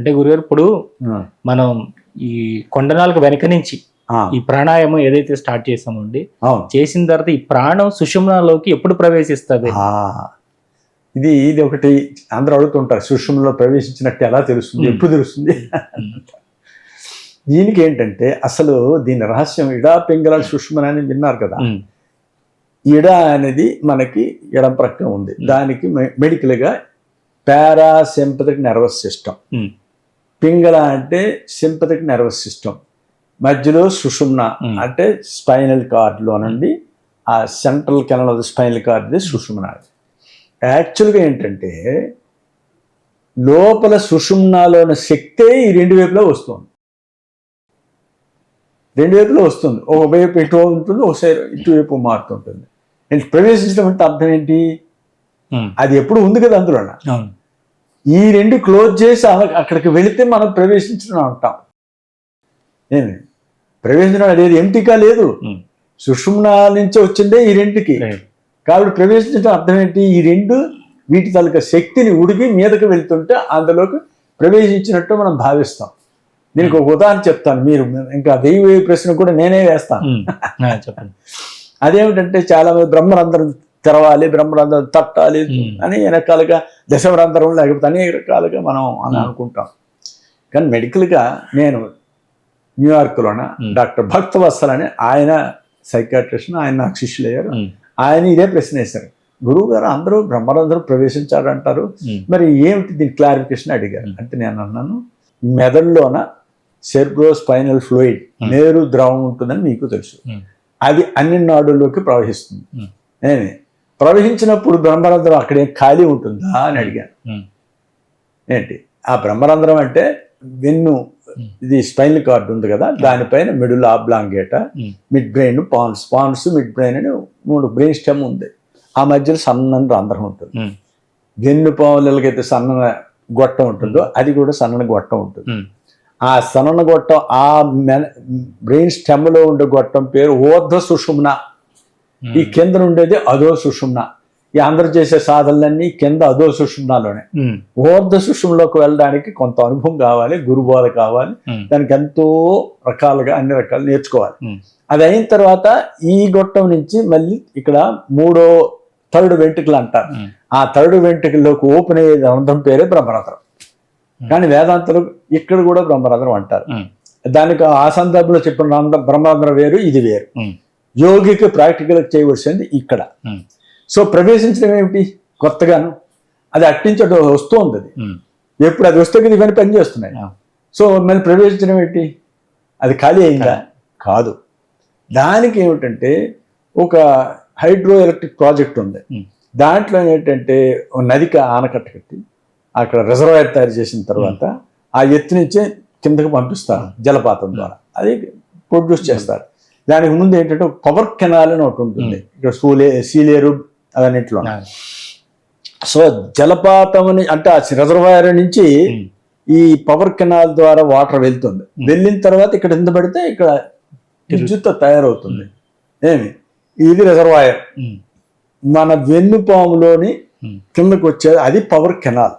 అంటే గురుగారు ఇప్పుడు మనం ఈ కొండనాలకు వెనక నుంచి ఈ ప్రాణాయామం ఏదైతే స్టార్ట్ చేసామండి చేసిన తర్వాత ఈ ప్రాణం సుషుమ్నాలోకి ఎప్పుడు ప్రవేశిస్తుంది? ఇది ఇది ఒకటి అందరూ అడుగుతుంటారు సుషుమ్లో ప్రవేశించినట్టు ఎలా తెలుస్తుంది. ఎప్పుడు తెలుస్తుంది? దీనికి ఏంటంటే అసలు దీని రహస్యం ఇడా పింగళ సుష్మన అని విన్నారు కదా. ఇడ అనేది మనకి ఎడం ప్రక్కన ఉంది. దానికి మెడికల్గా పారాసింపథిక్ నర్వస్ సిస్టమ్. పింగళ అంటే సింపథిక్ నర్వస్ సిస్టమ్. మధ్యలో సుషుమ్న. అంటే స్పైనల్ కార్డ్లో నుండి ఆ central canal of the spinal cord సుషుమ్న యాక్చువల్గా ఏంటంటే లోపల సుషుమ్నాలో ఉన్న శక్తే ఈ రెండు వైపులా వస్తుంది. రెండు వైపులా వస్తుంది. ఒక వైపు ఇటు ఉంటుంది ఒకసారి ఇటువైపు మారుతుంటుంది. ప్రవేశించడం అంటే అర్థం ఏంటి? అది ఎప్పుడు ఉంది కదా అందులో ఈ రెండు క్లోజ్ చేసి అక్కడికి వెళితే మనం ప్రవేశించడం అంటాం. ఏమి? ప్రవేశించడం అనేది ఎంటికా లేదు. సుషుమ్న నుంచి వచ్చిందే ఈ రెండుకి. కాబట్టి ప్రవేశించడం అర్థం ఏంటి? ఈ రెండు వీటి తాలూకా శక్తిని ఉడికి మీదకి వెళ్తుంటే అందులోకి ప్రవేశించినట్టు మనం భావిస్తాం. దీనికి ఒక ఉదాహరణ చెప్తాను మీరు. ఇంకా దైవ ప్రశ్న కూడా నేనే వేస్తాను. చెప్పండి. అదేమిటంటే చాలా మంది బ్రహ్మరంధ్రం తెరవాలి బ్రహ్మరంధ్రం తట్టాలి. అని రకాలుగా దశవరంధ్రం లేకపోతే అనేక రకాలుగా మనం అని. అనుకుంటాం. కానీ మెడికల్గా నేను న్యూయార్క్లోన. డాక్టర్ భక్తవత్సల్ అని ఆయన సైకాట్రిస్ట్ ఆయన నాకు శిష్యులు అయ్యారు. ఆయన ఇదే ప్రశ్న వేశారు. గురువు గారు అందరూ బ్రహ్మరంధ్రం ప్రవేశించారంటారు. మరి ఏమిటి దీని క్లారిఫికేషన్ అడిగారు. అంటే నేను అన్నాను మెదడులోన సెర్బ్రో స్పైనల్ ఫ్లూయిడ్. నేరు ద్రవం ఉంటుందని మీకు తెలుసు. అది అన్ని నాడుల్లోకి ప్రవహిస్తుంది. ప్రవహించినప్పుడు బ్రహ్మరంధ్రం అక్కడే ఖాళీ ఉంటుందా అని అడిగాను. ఏంటి? ఆ బ్రహ్మరంధ్రం అంటే వెన్ను. ఇది స్పైనల్ కార్డ్ ఉంది కదా దానిపైన middle oblongata. Mid brain pons pons mid brain అని మూడు బ్రెయిన్ స్టెమ్ ఉంది. ఆ మధ్యలో సన్నని రంధ్రం ఉంటుంది. వెన్ను పాములకైతే సన్నన గొట్టం ఉంటుందో అది కూడా సన్నని గొట్టం ఉంటుంది. ఆ సన్నన గొట్టం ఆ బ్రెయిన్ స్టెమ్లో ఉండే గొట్టం పేరు ఊర్ధ్వ సుషుమ్న ఈ ఉమ్, కింద ఉండేది అధో సుషుమ్న. ఈ అందరు చేసే సాధనలన్నీ కింద అధో సుషుమ్నాలోనే. ఉమ్, ఊర్ధ్వ సుషుమ్లోకి వెళ్ళడానికి కొంత అనుభవం కావాలి గురుబోధ కావాలి. ఉమ్, దానికి ఎంతో రకాలుగా అన్ని రకాలు నేర్చుకోవాలి. అది అయిన తర్వాత ఈ గొట్టం నుంచి మళ్ళీ ఇక్కడ మూడో థర్డ్ వెంట్రుకలు అంటారు. ఆ థర్డ్ వెంట్రుకల్లోకి ఓపెన్ అయ్యే రంధ్రం పేరే బ్రహ్మరంధ్రం Hmm. కానీ వేదాంతలు ఇక్కడ కూడా బ్రహ్మరంధ్రం అంటారు. దానికి ఆ సందర్భంలో చెప్పిన రంధ్రం బ్రహ్మరంధ్రం వేరు ఇది వేరు. యోగికి ప్రాక్టికల్ చేయవలసింది ఇక్కడ. ఉమ్, సో ప్రవేశించడం ఏమిటి? కొత్తగాను. అది అట్టించి అటు వస్తుంది అది. ఉమ్, ఎప్పుడు అది వస్తే కదా ఇవన్నీ పనిచేస్తున్నాయి సో మళ్ళీ ప్రవేశించడం ఏంటి అది ఖాళీ అయిందా? కాదు. దానికి ఏమిటంటే ఒక హైడ్రో ఎలక్ట్రిక్ ప్రాజెక్ట్ ఉంది. ఉమ్, దాంట్లో ఏంటంటే నదికి ఆనకట్ట కట్టి అక్కడ రిజర్వాయర్ తయారు చేసిన తర్వాత ఆ ఎత్తు నుంచే కిందకి పంపిస్తారు జలపాతం ద్వారా. అది ప్రొడ్యూస్ చేస్తారు. దానికి ముందు ఏంటంటే పవర్ కెనాల్ అని ఒకటి ఉంటుంది. ఇక్కడ సూలే సీలేరు అవన్నింటిలో. సో జలపాతం అని అంటే ఆ రిజర్వాయర్ నుంచి ఈ పవర్ కెనాల్ ద్వారా వాటర్ వెళ్తుంది. వెళ్ళిన తర్వాత ఇక్కడ ఎంత పడితే ఇక్కడ విద్యుత్ తయారవుతుంది. ఏమి? ఇది రిజర్వాయర్. మన వెన్నుపాములోని కిందకి వచ్చేది అది పవర్ కెనాల్.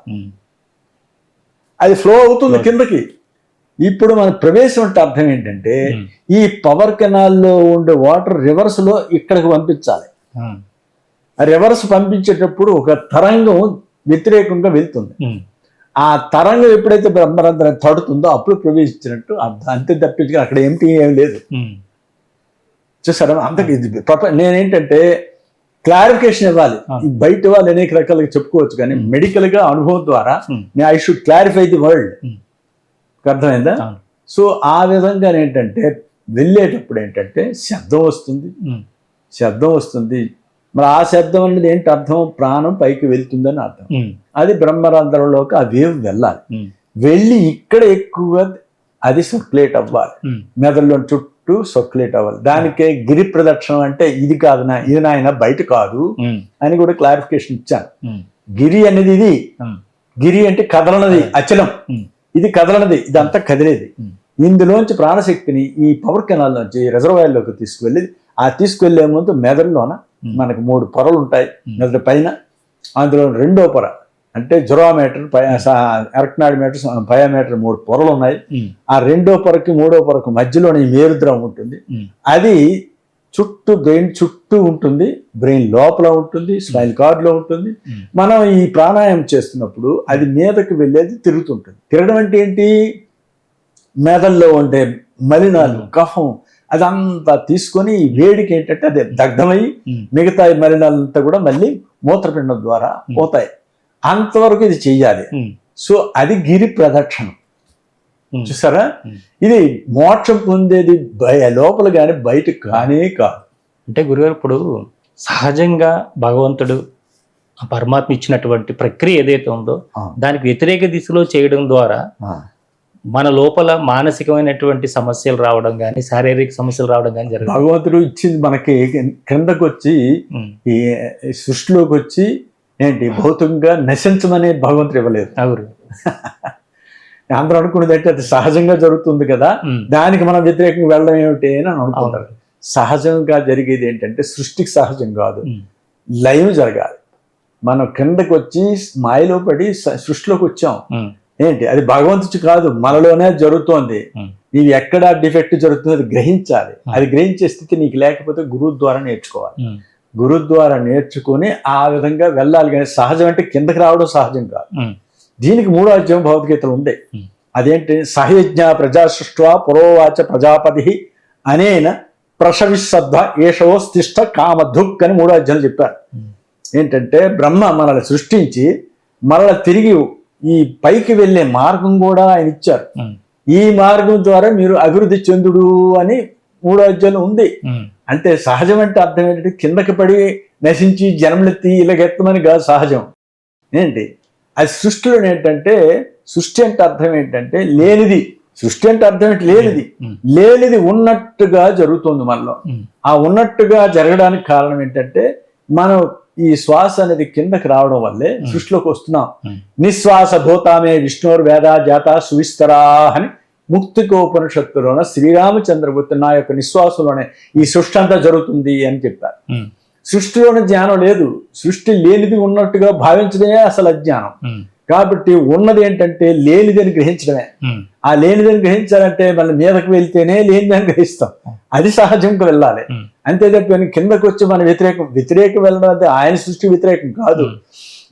అది ఫ్లో అవుతుంది కిందకి. ఇప్పుడు మన ప్రవేశం అంటే అర్థం ఏంటంటే ఈ పవర్ కెనాల్లో ఉండే వాటర్ రివర్స్లో ఇక్కడికి పంపించాలి. రివర్స్ పంపించేటప్పుడు ఒక తరంగం వ్యతిరేకంగా వెళ్తుంది. ఆ తరంగం ఎప్పుడైతే బ్రహ్మరంధ్రం తడుతుందో అప్పుడు ప్రవేశించినట్టు అర్థం. అంతే తప్పించుకొని అక్కడ ఏమిటి ఏం లేదు. చూసారా? అంతకు ఇది నేనేంటంటే క్లారిఫికేషన్ ఇవ్వాలి. బయట వాళ్ళు అనేక రకాలుగా చెప్పుకోవచ్చు కానీ మెడికల్గా అనుభవం ద్వారా I should clarify the world. అర్థమైందా. సో ఆ విధంగా ఏంటంటే వెళ్ళేటప్పుడు ఏంటంటే శబ్దం వస్తుంది. శబ్దం వస్తుంది. మరి ఆ శబ్దం అనేది ఏంటి అర్థం? ప్రాణం పైకి వెళ్తుందని అర్థం. అది బ్రహ్మరంధ్రంలోకి ఆ వేవ్ వెళ్ళాలి. వెళ్ళి ఇక్కడ ఎక్కువగా అది సర్క్యులేట్ అవ్వాలి. మెదడులో చుట్టూ సర్క్యులేట్ అవ్వాలి. దానికే గిరి ప్రదక్షిణం అంటే ఇది కాదు నా ఇది నాయన బయట కాదు అని కూడా క్లారిఫికేషన్ ఇచ్చాను గిరి అనేది ఇది. గిరి అంటే కదలనది అచలం. ఇది కదలనది ఇదంతా కదిలేది. ఇందులోంచి ప్రాణశక్తిని ఈ పవర్ కెనాల్ నుంచి రిజర్వాయర్లోకి తీసుకువెళ్ళి ఆ తీసుకువెళ్ళే ముందు మెదడులోన. మనకు మూడు పొరలు ఉంటాయి. మెదడు పైన అందులో రెండో పొర. అంటే జురామీటర్ ఎరక్నాడిమీటర్ పయామీటర్ మూడు పొరలు ఉన్నాయి. ఆ రెండో పొరకి మూడో పొరకు మధ్యలోనే ఈ మేరుద్రవం ఉంటుంది. అది చుట్టూ బ్రెయిన్ చుట్టూ ఉంటుంది బ్రెయిన్ లోపల ఉంటుంది స్పైన్ కార్డ్లో ఉంటుంది. మనం ఈ ప్రాణాయామం చేస్తున్నప్పుడు అది మీదకి వెళ్ళేది తిరుగుతుంటుంది. తిరగడం అంటే ఏంటి? మెదల్లో ఉండే మలినాలు కఫం అదంతా తీసుకొని ఈ వేడికి ఏంటంటే అది దగ్ధమై మిగతా మలినాలంతా కూడా మళ్ళీ మూత్రపిండం ద్వారా పోతాయి. అంతవరకు ఇది చెయ్యాలి. సో అది గిరి ప్రదక్షిణం. చూసారా. ఇది మోక్షం పొందేది బయ లోపల కానీ బయట కానే కాదు. అంటే గురుగారు ఇప్పుడు సహజంగా భగవంతుడు ఆ పరమాత్మ ఇచ్చినటువంటి ప్రక్రియ ఏదైతే ఉందో. దానికి వ్యతిరేక దిశలో చేయడం ద్వారా మన లోపల మానసికమైనటువంటి సమస్యలు రావడం కానీ శారీరక సమస్యలు రావడం కానీ జరుగుతుంది. భగవంతుడు ఇచ్చింది మనకి క్రిందకు వచ్చి ఈ సృష్టిలోకి వచ్చి ఏంటి భౌతికంగా నశించమని భగవంతుడు ఇవ్వలేదు. అవును. అందరూ అనుకున్నది అంటే అది సహజంగా జరుగుతుంది కదా. దానికి మనం వ్యతిరేకంగా వెళ్ళడం ఏమిటి అని అనుకుంటారు. సహజంగా జరిగేది ఏంటంటే సృష్టికి సహజం కాదు. లయం జరగాలి. మనం కిందకు వచ్చి మాయలో పడి సృష్టిలోకి వచ్చాం. ఏంటి? అది భగవంతుడి కాదు. మనలోనే జరుగుతోంది. నీవు ఎక్కడ డిఫెక్ట్ జరుగుతుందో అది గ్రహించాలి. అది గ్రహించే స్థితి నీకు లేకపోతే గురువు ద్వారా నేర్చుకోవాలి. గురువు ద్వారా నేర్చుకుని ఆ విధంగా వెళ్ళాలి కానీ సహజం అంటే కిందకి రావడం సహజం కాదు. దీనికి మూడో అధ్యాయం భగవద్గీతలు ఉంది. అదేంటి? సహయజ్ఞ ప్రజా సృష్ట్వా పురోవాచ ప్రజాపతి అనేన ప్రసవిశ్రద్ధ ఏషవోస్తిష్ట కామధుక్ అని మూడో అధ్యాయులు చెప్పారు. ఏంటంటే బ్రహ్మ మనల్ని సృష్టించి మరల తిరిగి ఈ పైకి వెళ్ళే మార్గం కూడా ఆయన ఇచ్చారు. ఈ మార్గం ద్వారా మీరు అభివృద్ధి చెందుడు అని మూడో అధ్యాయం ఉంది. అంటే సహజం అంటే అర్థం ఏంటంటే కిందకి పడి నశించి జన్మలెత్తి ఇలాగెత్తమని కాదు సహజం. ఏంటి? అది సృష్టిలో ఏంటంటే సృష్టి అంటే అర్థం ఏంటంటే లేనిది. సృష్టి అంటే అర్థం ఏంటి? లేనిది. లేనిది. ఉన్నట్టుగా జరుగుతుంది మనలో. ఆ ఉన్నట్టుగా జరగడానికి కారణం ఏంటంటే మనం ఈ శ్వాస అనేది కిందకి రావడం వల్లే సృష్టిలోకి వస్తున్నాం. నిశ్వాస భూతామే విష్ణుర్ వేద జాత సువిస్తరా అని ముక్తికోపనిషత్తులోన శ్రీరామచంద్రమూర్తి నా యొక్క నిశ్వాసంలోనే ఈ సృష్టి అంతా జరుగుతుంది అని చెప్పారు. సృష్టిలోని జ్ఞానం లేదు. సృష్టి లేనిది ఉన్నట్టుగా భావించడమే అసలు అజ్ఞానం. కాబట్టి ఉన్నది ఏంటంటే లేనిదని గ్రహించడమే. ఆ లేనిదని గ్రహించాలంటే మళ్ళీ మీదకి వెళ్తేనే లేనిదని గ్రహిస్తాం. అది సహజంగా వెళ్ళాలి. అంతే తప్ప కిందకు వచ్చి మన వ్యతిరేకం వ్యతిరేకం వెళ్ళడం అంటే ఆయన సృష్టి వ్యతిరేకం కాదు.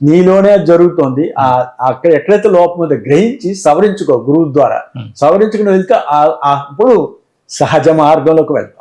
నీలోనే అది జరుగుతోంది. ఆ అక్కడ ఎక్కడైతే లోపం ఉందో గ్రహించి సవరించుకో గురువు ద్వారా. సవరించుకుని వెళ్తే అప్పుడు సహజ మార్గంలోకి వెళ్తాం.